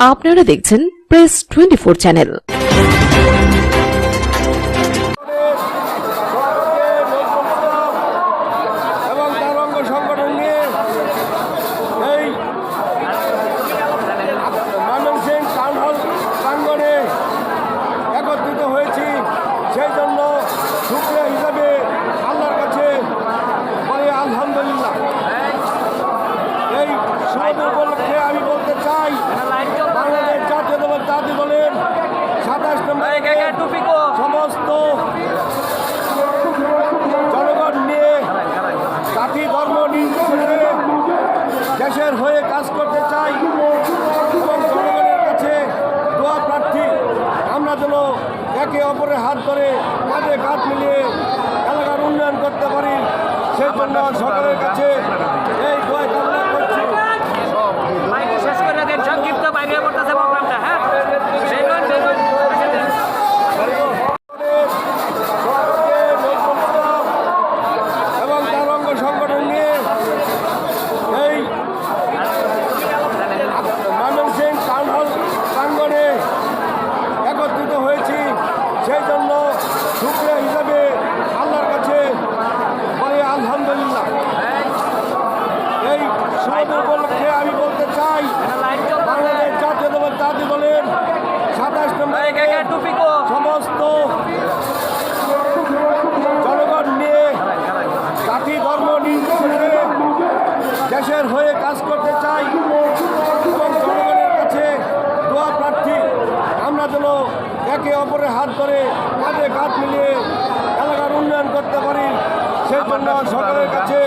আপনারা দেখছেন press twenty four channel এই আলহামদুলিল্লাহ উপলক্ষে আমি বলতে চাই সমস্ত জনগণ নিয়ে জাতি ধর্ম নির্বিশেষে দেশের হয়ে কাজ করতে চাই এবং জনগণের কাছে দোয়া প্রার্থী। আমরা যেন একে অপরের হাত ধরে কাঁধে কাঁধ মিলিয়ে এলাকার উন্নয়ন করতে পারি সেই জন্য সকলের কাছে এই দোয়া কামনা করছি। সংক্ষিপ্ত বাইরে পড়তেছে সমস্ত জনগণ নিয়ে জাতি ধর্ম নির্বিশেষে দেশের হয়ে কাজ করতে চাই এবং জনগণের কাছে দোয়া প্রার্থী। আমরা যেন একে অপরের হাত ধরে কাঁধে কাঁধ মিলিয়ে এলাকার উন্নয়ন করতে পারি। সেই জন্য সকলের কাছে